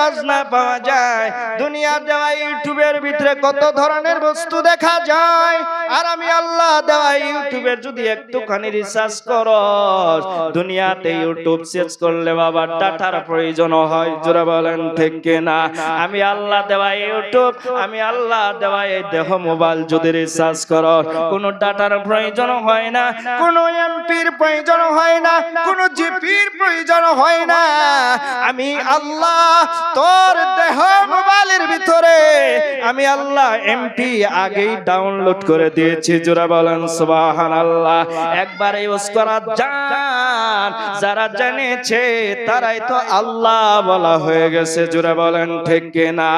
গানের বাজনা পাওয়া যায়। দুনিয়া দেওয়া ইউটিউবের ভিতরে কত ধরনের বস্তু দেখা যায়? আর আমি আল্লাহ দেওয়া ইউটিউবের যদি একটুখানি রিসার্চ করো, দুনিয়াতে ইউটিউব সার্চ করলে বাবা ডাটার প্রয়োজন হয়, জোরে বলেন ঠিক কিনা? আমি আল্লাহ দেওয়া ইউটিউব, আমি আল্লাহ দেওয়া এই দেহ মোবাইল যদি রিসার্চ করো, কোনো ডাটার প্রয়োজন হয় না, কোনো এমপির প্রয়োজন হয় না, কোনো জিপির প্রয়োজন হয় না। আমি আল্লাহ তোর দেহ মোবাইলের ভিতরে আমি আল্লাহ এমপি আগেই ডাউনলোড করে দিয়েছি। জোরা বলেন সুবাহান আল্লাহ একবার ইউজ করা যান। যারা জেনেছে তারাই তো আল্লাহ বলা হয়ে গেছে। জোরা বলেন, ঠিক না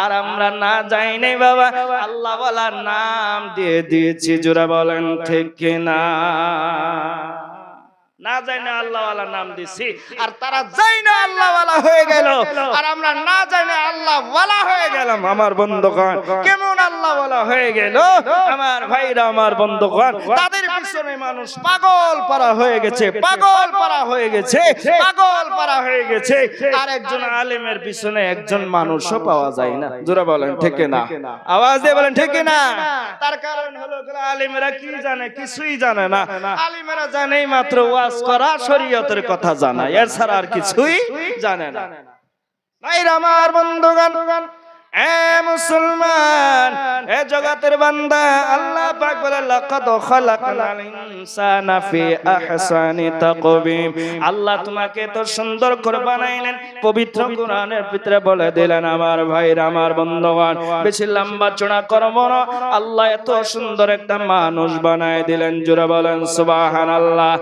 আর আমরা না যাই নাই বাবা, আল্লাহ বলার নাম দিয়ে দিয়েছি। জোরা বলেন, ঠিক না না যাই না আল্লাহ নাম দিছি আর তারা যাই না আল্লাহ হয়ে গেল। আর আমরা না যাই না আল্লাহ হয়ে গেলাম। আমার বন্ধুগণ কেমন আল্লাহ হয়ে গেল? আমার ভাইরা আমার বন্ধুগণ তাদের পিছনে মানুষ পাগল পারা হয়ে গেছে পাগল পারা হয়ে গেছে পাগল পারা হয়ে গেছে। আর একজন আলেমের পিছনে একজন মানুষও পাওয়া যায় না। জোরা বলেন ঠিক না? আওয়াজ দিয়ে বলেন ঠিক না? তার কারণ হলো আলেমেরা কি জানে? কিছুই জানে না। আলেমেরা জানেই মাত্র ওয়াজ করা শরীয়তের কথা জানা এর ছাড়া আর কিছুই জানে না। আমার বন্ধুগণ মুসলমান, এ জগতের বান্দা, আল্লাহ পাক বলে, লাকাদ খালাকনাল ইনসানা ফি আহসানি আল্লাহ তোমাকে তো সুন্দর করে বানাইলেন, পবিত্র কোরআনের ভিতরে বলে দিলেন, আমার ভাইরা, আমার বন্ধুগণ, বেশি লম্বা করব না। আল্লাহ এত সুন্দর একটা মানুষ বানায় দিলেন, জোরে বলেন, সুবহানাল্লাহ।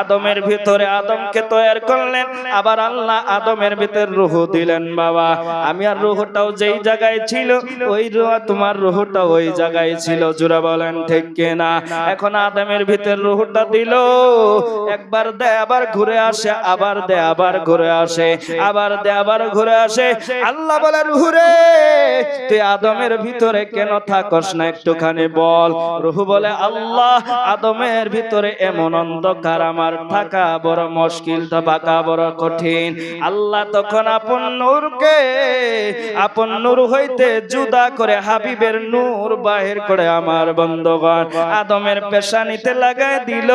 আদমের ভিতরে আদমকে তৈরি করলেন, আবার আল্লাহ আদমের ভিতরে রূহ দিলেন, বাবা। আমি আর রূহটাও যেই জায়গায় ছিল, ওই রুহ তোমার রুহটা ওই জায়গায় ছিল। জোরা বলেন, ঠিক কিনা? এখন আদমের ভিতর রুহটা দিল। একবার দে, আবার ঘুরে আসে, আবার দে, আবার ঘুরে আসে, আবার দে, আবার ঘুরে আসে। আল্লাহ বলে, রুহুরে, তুই আদমের ভিতরে কেন থাকস না একটুখানি বল? রুহু বলে, আল্লাহ, আদমের ভিতরে এমন অন্ধকার, আমার থাকা বড় মুশকিল তো বাঁকা বড় কঠিন। আল্লাহ তখন আপন নূরকে, আপন নূর হইতে জুদা করে হাবিবের নূর বাহির করে আমার বন্ধগণ, আদমের পেশানিতে লাগায় দিল।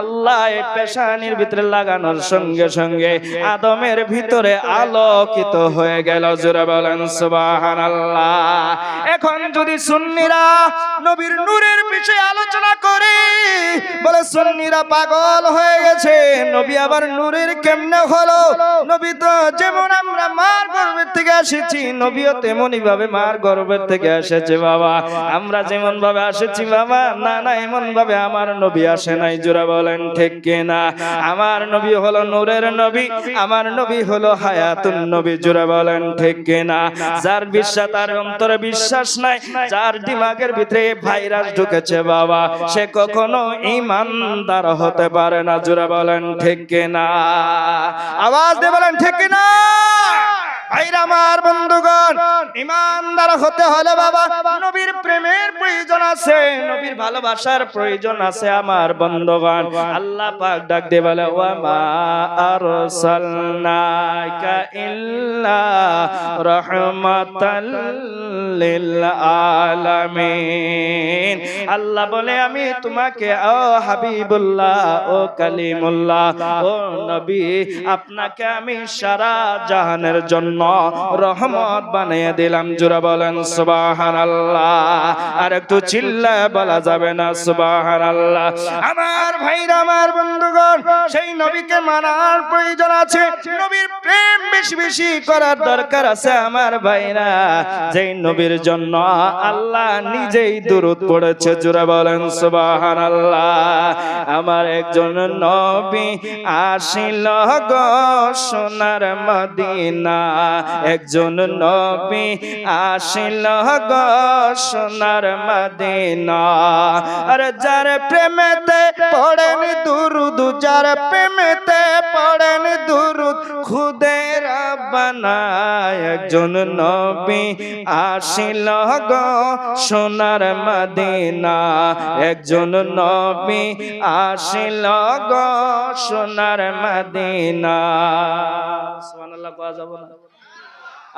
আল্লাহ পেশানির ভিতরে লাগানোর সঙ্গে সঙ্গে আদমের ভিতরে আলোকিত হয়ে গেল। জোরে বলেন, সুবহানাল্লাহ। এখন যদি সুন্নিরা নবীর নূরের বিষয়ে আলোচনা করে সুন্নিরা পাগল হয়ে গেছে। নবী আবার নূরের কেমনে হলো? নবী তো যেমন আমরা মার গর্ভের থেকে এসেছি, নবীও ভাবে মার গর্ভের থেকে এসেছে বাবা। আমরা যেমন ভাবে এসেছি বাবা, না না, এমন ভাবে আমার নবী আসে নাই, জোরা বলেন ঠিক আমার নবী হলো নূরের নবী, আমার নবী হলো হায়াতুন নবী, জোরা বলেন ঠিক কিনা? যার বিশ্বাস, তার অন্তরে বিশ্বাস নাই, যার দিমাগের ভিতরে ভাইরাস ঢুকেছে বাবা। সে কখনো ইমানদার হতে পারে না জুরা বলেন ঠিক কিনা? আওয়াজ দিয়ে বলেন ঠিক কিনা? ভাইরা আমার বন্ধুগণ, ইমানদার হতে হলে বাবা, নবীর প্রেমের প্রয়োজন আছে, নবীর ভালোবাসার প্রয়োজন আছে আমার বন্ধুগণ। আল্লাহ পাক ডাক দিয়ে বলে, ওয়া মা আরসালনাকা ইল্লা রাহমাতাল লিল আলামিন। আল্লাহ বলে, আমি তোমাকে, ও হাবিবুল্লাহ, ও কালিমুল্লাহ, ও নবী, আপনাকে আমি সারা জাহানের জন্য রহমত বানিয়ে দিলাম, জোরা বলেন সুবাহান আল্লাহ আর একটু চিল্লা বলা যাবে না সুবাহান আল্লাহ আমার ভাইরা, আমার বন্ধুগণ, সেই নবীকে মানার প্রয়োজন আছে। নবীর বেশি বেশি করার দরকার আছে আমার ভাইরা। নবীর জন্য আল্লাহ নিজেই দূরত পড়েছে, জোরা বলেন সুবহানাল্লাহ। আমার একজন নবী আসিল গো সোনার মদিনা। একজন নবী আসিল গো সোনার মদিনা। আর যার প্রেমেতে পড়েন দুরুদ, যার প্রেমেতে পড়েন দুরুদ খুদে জামানা একজন নবী আসিল গো সোনার মদিনা। একজন নবী আসিল গো সোনার মদিনা।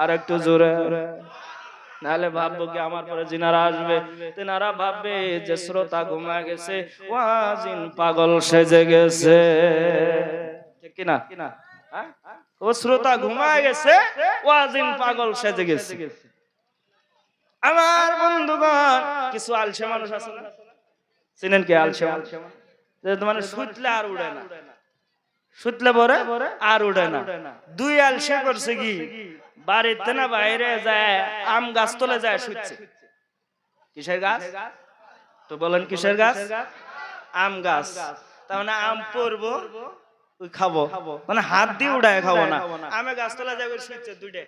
আর একটু জোরে। নাহলে ভাববো কি আমার পরে জিনারা আসবে। তেনারা ভাববে যে শ্রোতা ঘুমা গেছে, ওয়াজিন পাগল সেজে গেছে। ঠিক কিনা? হ্যাঁ? ও শ্রোতা ঘুমায় গেছে ওয়াজিন পাগল সেজে গেছে। আমার বন্ধুগণ কিছু আলসে মানুষ আছে না? চিনেন কি আলসে মানুষ? যে মানে শুতলে আর উড়ে না। শুতলে পরে আর উড়ে না। দুই আলসে করছে কি? বাড়িতে না বাইরে যায় আম গাছ তলে যায় শুচ্ছে। কিসের গাছ? তো বলেন কিসের গাছ? আম গাছ। তার মানে আম পরবো ওই খাব। মানে হাত দিয়ে উড়ায় খাব না। আমে গাছ তলে যাবে শুচ্ছে দুইটা।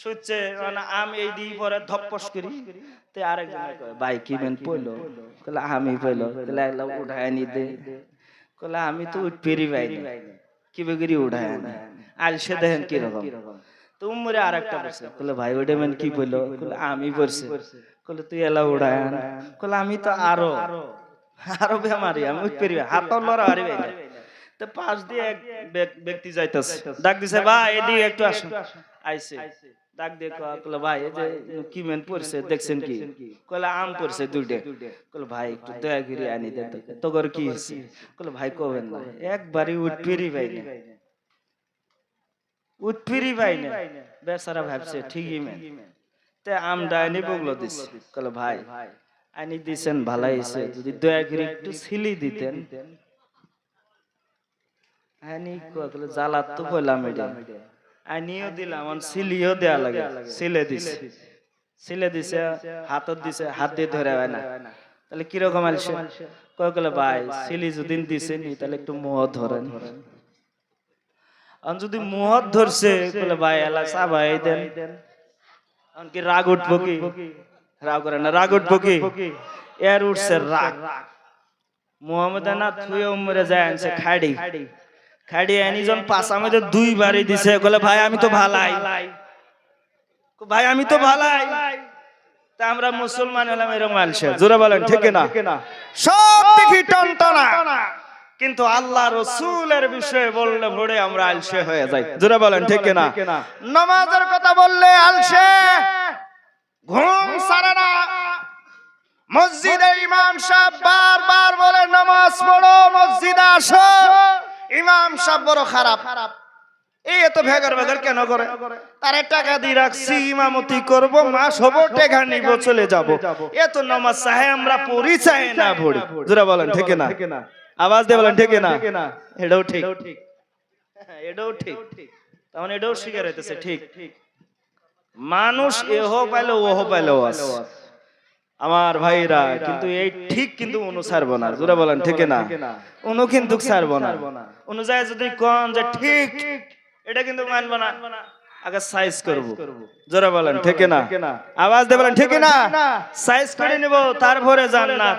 শুচ্ছে মানে আম এই দিয়ে পরে ধপ্পস করি। তে আরেকজন ভাই কি বেন পইলো? কলে আমি পইলো। তাহলে একলা উঠায় নি দে। কলে আমি তো উঠ পেরি পাই কি বেগরি উঠায় আনি আজ সে দেখেন কি রকম তো উমরে আর একটা পড়ছে কলে ভাই ওইটা মেন কি পইলো? কলে আমি পড়ছে কলে তুই এলা উড়ায় আন। কলে আমি তো আরও। আরও। বেমারি আমি উঠ পেরি হাত লড়া হারি না। তো পাশ দিয়ে এক ব্যক- ব্যক্তি যাইতেছে। ডাক দিছে ভাই এদিকে একটু আসুন আইছে। ডাক দিয়ে কইলো ভাই এই যে কি মেন পড়ছে দেখছেন কি? আম পড়ছে দুইটা। কইলো ভাই একটু দয়া করে আনি দেন। তো তোর কি হইছে? কইলো ভাই কবেন না। একবারই পাই না পাই না বেচারা ভাবছে ঠিকই মেন তে আম ডাইনি বগলো দিছে। কইলো ভাই আনি দিছেন ভালাই হইছে। যদি দয়া করে একটু ছিলি দিতেন। আনি কইলো জ্বালাত তো কইলাম এটা। আনিও দিলাম আর সিলিও দেয়া লাগে সিলে দিছে। সিলে দিছে হাতত দিছে হাত দিয়ে ধরে হয় না। তাহলে কীরকম আলছে কয় কলে ভাই সিলি যদি দিছে নি তাহলে একটু মোহ ধরেন। আর যদি মোহ ধরছে ভাই এলা সাবাই দেন। কি রাগ উঠবো কি? রাগ করে না রাগ উঠবো কি? এর উঠছে রাগ। মোহাম্মদ না থুয়ে উমরে যায় আনছে খাড়ি। খাড়ি পাশা মধ্যে দুই বাড়ি দিছে। বলে ভাই আমি তো ভালাই। ভাই আমি তো ভালাই। তা আমরা মুসলমান হলাম এরকম আলসে। জোরে বলেন ঠিক না সব দেখি টনটনা। কিন্তু আল্লাহ রসুলের বিষয়ে বললে ভরে আমরা আলসে হয়ে যাই। জোরে বলেন ঠিক না নামাজের কথা বললে আলসে। ঘুম সারে না। মসজিদে ইমাম সাহেব বারবার বলে নামাজ পড়ো মসজিদে আসো। ইমাম সাহেব বড় খারাপ। এই এত ভেগার ভেগার কেন করে? তারে টাকা দিয়ে রাখছি, ইমামতি করব, মাস হব, টাকা নিব, চলে যাব। এত নামাজ চাহে আমরা পড়ি চাহে না পড়ি জোরা বলেন, ঠিক না? আওয়াজ দিয়ে বলেন, ঠিক না? এটাও ঠিক। এটাও ঠিক। তার মানে এটাও স্বীকার হইতেছে, ঠিক। মানুষ এহ পাইলে ওহ পাইলেও আছে। আমার ভাইরা কিন্তু এই ঠিক কিন্তু অনু ছাড়ব না জোরে বলেন ঠিক না অনু কিন্তু ছাড়ব না। অনুযায়ী যদি কন যে ঠিক এটা কিন্তু মানব না। আগে সাইজ করব। জোরে বলেন ঠিক না? আওয়াজ দিয়ে বলেন ঠিক না? সাইজ করে নিব তারপরে জান্নাত।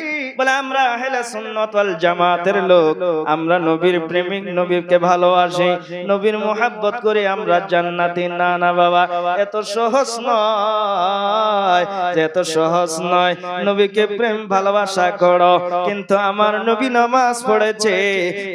বলে, আমরা জামাতের লোক। আমরা নবীর প্রেমিক ভালোবাসি। নবীর মোহাব্বত করে, আমরা জান্নাতি না না বাবা। এত সহজ নয় এত সহজ নয়। নবীকে প্রেম, ভালোবাসা করো। কিন্তু আমার নবী নামাজ পড়েছে।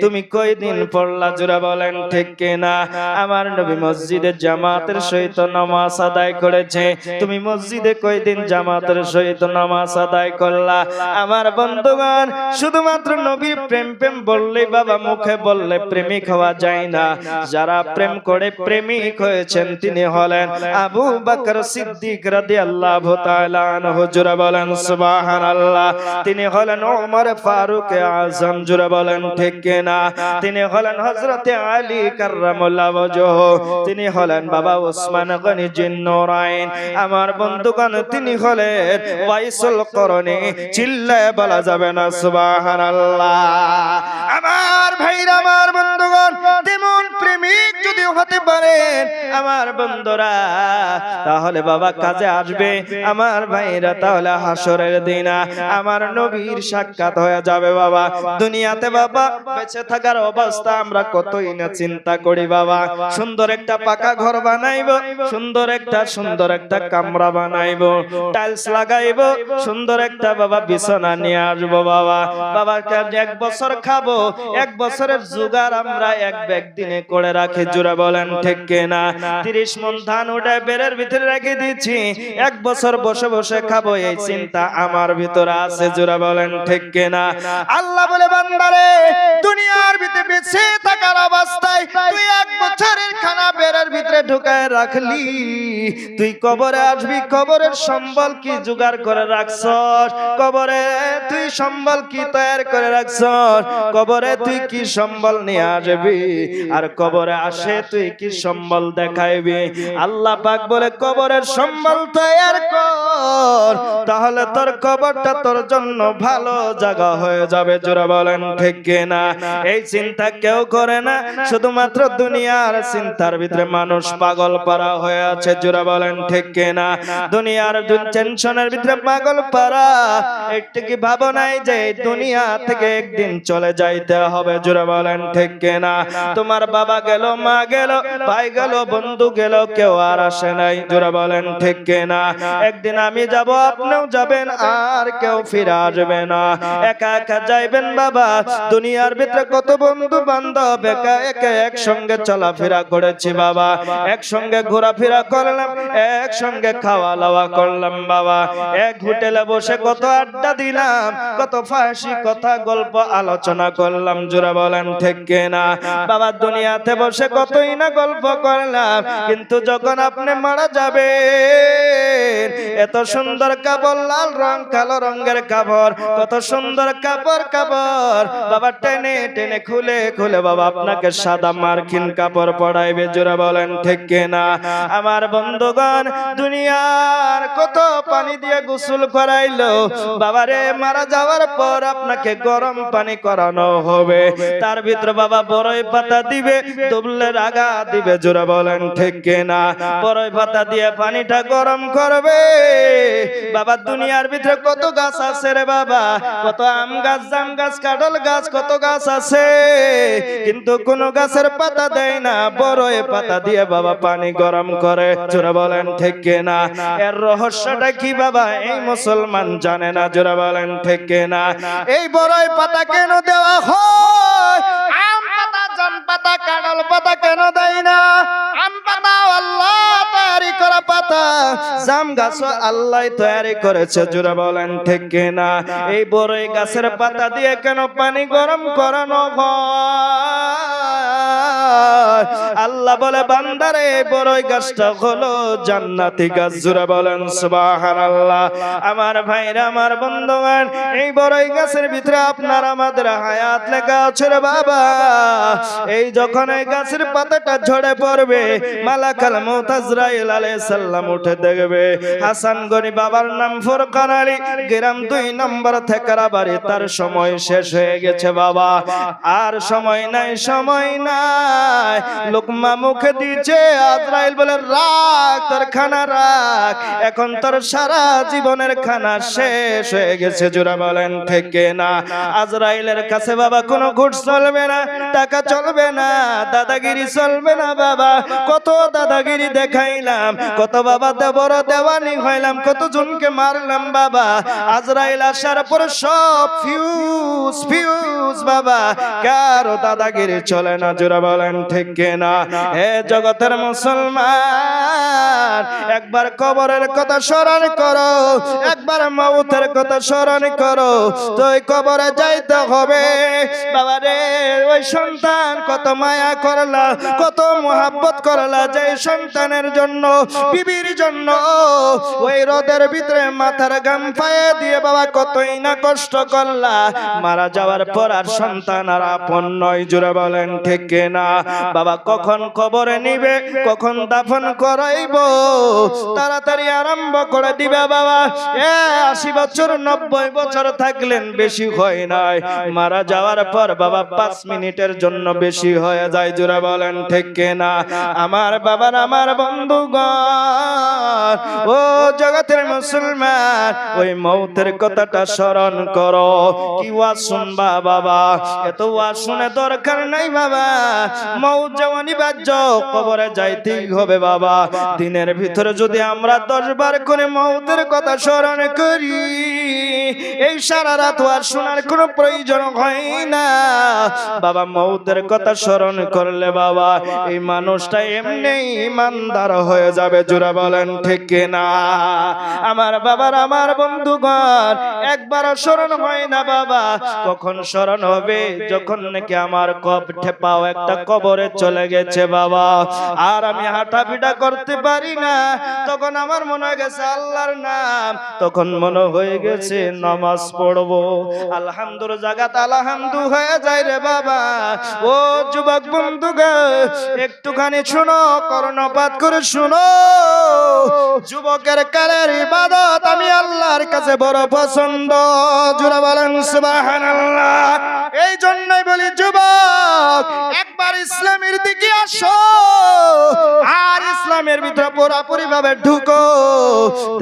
তুমি কয়দিন পড়লা জোরা বলেন, ঠিক কিনা? আমার নবী মসজিদে জামাতের সহিত নামাজ আদায় করেছে। তুমি মসজিদে কয়দিন জামাতের সহিত নামাজ আদায় করলা? আমার বন্ধুগণ, শুধুমাত্র নবীর প্রেম প্রেম বললে বাবা মুখে বললে প্রেমিক হওয়া যায় না। যারা প্রেম করে প্রেমিক হয়েছেন, তিনি হলেন আবু বকর সিদ্দিক রাদিয়াল্লাহু তাআলা আনহু। জোরে বলেন, সুবহানাল্লাহ। তিনি হলেন ওমর ফারুক আজম। জোরে বলেন, ঠিক কিনা? তিনি হলেন হযরতে আলী কাররামুল্লাহ ওয়াজহ তিনি হলেন বাবা ওসমান গনি জিন্নুরাইন আমার বন্ধুগণ, তিনি হলেন ওয়াইসুল করনি, চিল্লায় বলা যাবে না সুবাহ আমার হতে পারেন আমার বন্ধুরা, তাহলে বাবা কাজে আসবে। আমার ভাইরা তাহলে হাসরের দিন আমার নবীর সাক্ষাৎ হয়ে যাবে বাবা। দুনিয়াতে বাবা, বেঁচে থাকার অবস্থা আমরা কতই না চিন্তা করি বাবা। সুন্দর একটা পাকা ঘর বানাইবো, সুন্দর একটা সুন্দর একটা কামরা বানাইবো টাইলস লাগাইবো, সুন্দর একটা বাবা বিছানা নিয়ে আসব বাবা। বাবা এক বছর খাব, এক বছরের জোগাড় আমরা এক ব্যাগ দিনে করে রাখি। জোড়া বলেন ঠিক কিনা? তিরিশ মন ধান উঠে বেরের ভিতরে রেখে দিচ্ছি এক বছর বসে বসে খাব এই চিন্তা আমার ভিতরে আছে জোড়া বলেন ঠিক কিনা? আল্লাহ বলে বান্দারে দুনিয়ার ভিতরে বেঁচে থাকার অবস্থায় তুই এক বছরের খানা বেরের ভিতরে ঢুকায় রাখলি। তুই কবরে আসবি কবরের সম্বল কি জোগাড় করে রাখছস? কবরে তুই সম্বল কি তৈরি করে রাখছস? কবরে তুই কি সম্বল নিয়ে আসবি? আর কবরে আসে তুই কি সম্বল দেখাইবি? আল্লাহ পাক বলে কবরের সম্বল তৈরি কর। তাহলে তোর কবরটা তোর জন্য ভালো জায়গা হয়ে যাবে। জোরা বলেন ঠিক না এই চিন্তা কেউ করে না। শুধুমাত্র দুনিয়ার চিন্তার ভিতরে মানুষ পাগল পারা হয়ে আছে। জোরা বলেন ঠিক না দুনিয়ার টেনশনের ভিতরে পাগল পারা। একটু কি ভাবো নাই যে দুনিয়া থেকে একদিন চলে যাইতে হবে? জোরা বলেন ঠিক না তোমার বাবা গেল মা গেল ভাই গেল, বন্ধু গেল, কেউ আর আসে নাই। জোরা বলেন, ঠিক না একদিন আমি যাব, আপনিও যাবেন, আর কেউ ফিরে আসবে না। একা একা যাইবেন, বাবা, দুনিয়ার ভিতরে কত বন্ধু বান্ধব, একা একা একসঙ্গে চলাফেরা করেছি, বাবা। একসঙ্গে ঘোরাফেরা করলাম, একসঙ্গে খাওয়া দাওয়া করলাম, বাবা। এক হোটেলে বসে কত আড্ডা দিলাম, কত ফাঁসি কথা, গল্প আলোচনা করলাম, জোরা বলেন, ঠিক না বাবা, দুনিয়াতে বসে কতই না গল্প করলাম, কিন্তু যখন আপনি মারা যাবে এত সুন্দর কাপড়, লাল রং, কালো রঙের কাপড়, কত সুন্দর কাপড় কাপড়। বাবা টেনে টেনে খুলে খুলে বাবা আপনাকে সাদা মার্কিন কাপড় পরাইবে, জোরা বলেন, ঠিক না আমার বন্ধুগণ, দুনিয়ার কত পানি দিয়ে গোসল করাইলো বাবারে মারা যাওয়ার পর আপনাকে গরম পানি করানো হবে। তার ভিতরে বাবা বড়ই পাতা দিবে দুবলের আগা দিবে, জোরা বলেন, ঠিক না বড়ই পাতা দিয়ে পানিটা গরম করবে। বাবা, দুনিয়ার ভিতরে কত গাছ আছে রে বাবা? কত আম গাছ, জাম গাছ, কাঁঠাল গাছ, কত গাছ আছে। কিন্তু কোন গাছের পাতা দেয় না বড়ই পাতা দিয়ে বাবা পানি গরম করে। জোরা বলেন, ঠিক না এর রহস্যটা কি বাবা? এই মুসলমান জানে না, জোরা বলেন, ঠিক না এই বড়ই পাতা কেন দেওয়া হয়? পাতা, কাঁঠাল পাতা কেন দেয় না? আম পাতা, আল্লাহ তৈরি করা পাতা। জাম গাছ আল্লাহ তৈরি করেছে, জোরা বলেন ঠিক না এই বড়ই গাছের পাতা দিয়ে কেন পানি গরম করানো হয়? আল্লাহ বলে, বান্দারে, বড়ই গাছটা হলো জান্নাতি গাছ। জোরা বলেন, সুবহানাল্লাহ। আমার ভাইরা, আমার বন্ধুগণ, এই বড়ই গাছের ভিতরে আপনার আমাদের হায়াত লেখা আছে রে বাবা। এই যখন এই গাছের পাতাটা ঝরে পড়বে, মালাকাল মুতাজরাইল আলাইহিস সালাম উঠে দেখবে, হাসান গনি বাবার নাম ফুরকান আলী, গ্রাম দুই নম্বর থেকেরা বাড়ি তার সময় শেষ হয়ে গেছে বাবা। আর সময় নাই সময় নাই। লোকমা মুখে দিয়েছে আজরাইল বলে রাখ তোর খানা রাখ এখন তোর সারা জীবনের খানা শেষ হয়ে গেছে জোরা বলেন থেকে না? আজরাইলের কাছে বাবা কোনো ঘুষ চলবে না টাকা চলবে না দাদাগিরি চলবে না বাবা। কত দাদাগিরি দেখাইলাম কত বাবা দেবর দেওয়ানি হইলাম কত জনকে মারলাম বাবা। আজরাইল আসার পর সব ফিউজ ফিউজ বাবা। কারও দাদাগিরি চলে না জোরা বলেন ঠিক না? হে জগতের মুসলমান, একবার কবরের কথা স্মরণ করো, একবার মাউতের কথা স্মরণ করো। তুই কবরে যাইতে হবে। বাবা রে ওই সন্তান কত মায়া করলা, কত মোহাব্বত করলা যে সন্তানের জন্য, বিবির জন্য। ওই রোদের ভিতরে মাথার গাম পায়ে দিয়ে বাবা কতই না কষ্ট করলা। মারা যাওয়ার পর আর সন্তান আর আপন নয় জুড়ে বলেন, ঠিক না বাবা কখন কখন কবরে নিবে? কখন দাফন করাইব? তাড়াতাড়ি আরম্ভ করে দিবে বাবা। এ, আশি বছর, নব্বই বছর থাকলেন বেশি হয় নাই। মারা যাওয়ার পর বাবা পাঁচ মিনিটের জন্য বেশি হয়ে যায়, জোরে বলেন, ঠিক না আমার বাবার, আমার বন্ধুগণ, ও জগতের মুসলমান, ওই মৌতের কথাটা স্মরণ করো। কি ওয়াজ শুনবা বাবা? এত ওয়াজ শুনে দরকার নাই বাবা। মৌত যেমনই বাজ্য কবরে দিনের ভিতরে যদি আমরা দশ বার করে মৌতের কথা স্মরণ করি, এই সারা রাত আর শোনার কোনো প্রয়োজন হয় না। বাবা, মৌতের কথা স্মরণ করলে বাবা, এই মানুষটা এমনি ইমানদার হয়ে যাবে, জোরা বলেন, ঠিক না? আমার বাবার, আমার বন্ধুগণ, একবারও স্মরণ হয় না বাবা। কখন স্মরণ হবে? যখন নাকি আমার কব ঠেপাও একটা কবরে চলে গেছে বাবা। আর আমি হাঁটাফিটা করতে পারি না। তখন আমার মনে গেছে আল্লাহর নাম। তখন মনে হয়ে গেছে নামাজ পড়ব। আলহামদুর জাগাত আলহামদু হয়ে যায় রে বাবা। ও যুবক বন্ধু একটুখানি শুনো, কর্ণপাত করে শুনো। যুবকের কালের ইবাদত আমি আল্লাহর কাছে বড় পছন্দ। জুড়ে বলেন, সুবহানাল্লাহ। এই জন্যই বলি, যুবক, একবার ইসলামের দিকে আসো। ইসলামের ভিতরে পুরোপুরি ভাবে ঢুকো।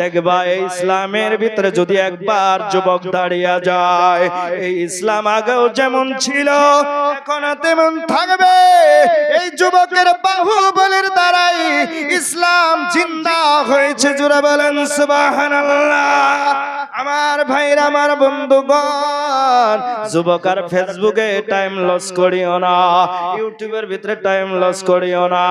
দেখবা এই ইসলামের ভিতরে যদি একবার যুবক দাঁড়িয়ে যায়, এই ইসলাম আগেও যেমন ছিল, এখনও তেমন থাকবে। এই যুবকের বাহুবলের দ্বারাই ইসলাম জিন্দা হয়েছে, জোরে বলেন সুবহানাল্লাহ। আমার ভাইরা আমার বন্ধুগণ, যুবক আর ফেসবুকে টাইম লস করিও না, ইউটিউবের ভিতরে টাইম লস করিও না।